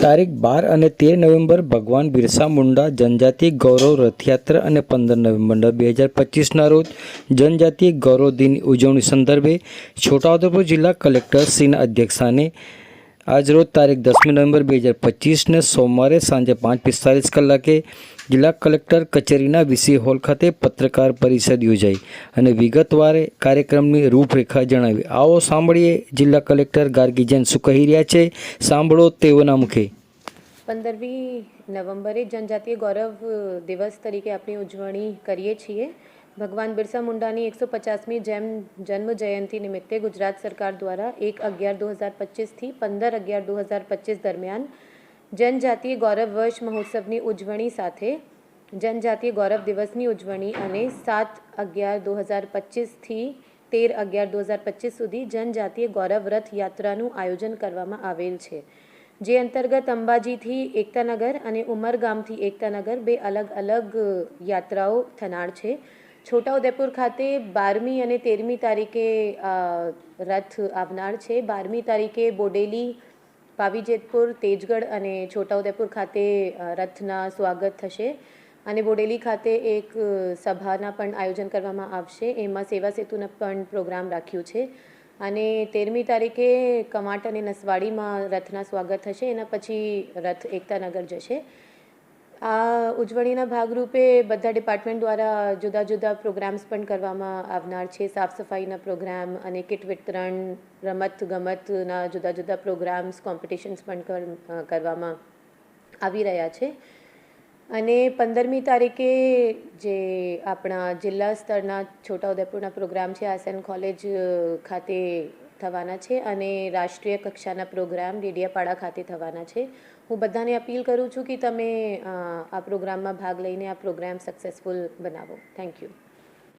તારીખ બાર અને તેર નવેમ્બર ભગવાન બિરસા મુંડા જનજાતિ ગૌરવ રથયાત્રા અને પંદર નવેમ્બર બે હજાર પચીસના રોજ જનજાતિ ગૌરવ દિન ઉજવણી સંદર્ભે છોટાઉદેપુર જિલ્લા કલેક્ટર શ્રીના અધ્યક્ષસ્થાને આજરોજ તારીખ દસમી નવેમ્બર બે હજાર પચીસને સોમવારે સાંજે પાંચ પિસ્તાલીસ કલાકે જિલ્લા કલેક્ટર કચેરીના વીસી હોલ ખાતે પત્રકાર પરિષદ યોજાઈ અને વિગતવારે કાર્યક્રમની રૂપરેખા જણાવી. આવો સાંભળીએ જિલ્લા કલેક્ટર ગાર્ગીજન શું કહી રહ્યા છે. સાંભળો તેઓના મુખે. પંદરમી નવેમ્બરે જનજાતીય ગૌરવ દિવસ તરીકે આપણી ઉજવણી કરીએ છીએ. ભગવાન બિરસા મુંડાની એકસો પચાસમી જેમ જન્મ જયંતિ નિમિત્તે ગુજરાત સરકાર દ્વારા એક અગિયાર દો હજાર પચીસથી પંદર અગિયાર દો હજાર પચીસ દરમિયાન જનજાતીય ગૌરવ વર્ષ મહોત્સવની ઉજવણી સાથે જનજાતીય ગૌરવ દિવસની ઉજવણી અને સાત અગિયાર દો હજાર પચીસથી તેર અગિયાર દો હજાર પચીસ સુધી જનજાતીય ગૌરવ રથ યાત્રાનું આયોજન કરવામાં આવેલ છે. જે અંતર્ગત અંબાજીથી એકતાનગર અને ઉમરગામથી એકતાનગર બે અલગ અલગ યાત્રાઓ થનાર છે. છોટાઉદેપુર ખાતે બારમી અને તેરમી તારીખે રથ આવનાર છે. બારમી તારીખે બોડેલી, પાવીજેતપુર, તેજગઢ અને છોટાઉદેપુર ખાતે રથના સ્વાગત થશે. અને બોડેલી ખાતે એક સભાના પણ આયોજન કરવામાં આવશે. એમાં સેવા સેતુના પણ પ્રોગ્રામ રાખ્યું છે. અને તેરમી તારીખે કમાટ અને નસવાડીમાં રથના સ્વાગત થશે. એના પછી રથ એકતાનગર જશે. આ ઉજવણીના ભાગરૂપે બધા ડિપાર્ટમેન્ટ દ્વારા જુદા જુદા પ્રોગ્રામ્સ પણ કરવામાં આવનાર છે. સાફ સફાઈના પ્રોગ્રામ અને કિટ વિતરણ, રમત ગમતના જુદા જુદા પ્રોગ્રામ્સ, કોમ્પિટિશન્સ પણ કર- કરવામાં આવી રહ્યા છે. અને પંદરમી તારીખે જે આપણા જિલ્લા સ્તરના છોટાઉદેપુરના પ્રોગ્રામ છે આસન કોલેજ ખાતે થવાના છે અને રાષ્ટ્રીય કક્ષાના પ્રોગ્રામ ડેડિયાપાડા ખાતે થવાના છે. હું બધાને અપીલ કરું છું કે તમે આ પ્રોગ્રામમાં ભાગ લઈને આ પ્રોગ્રામ સક્સેસફુલ બનાવો. Thank you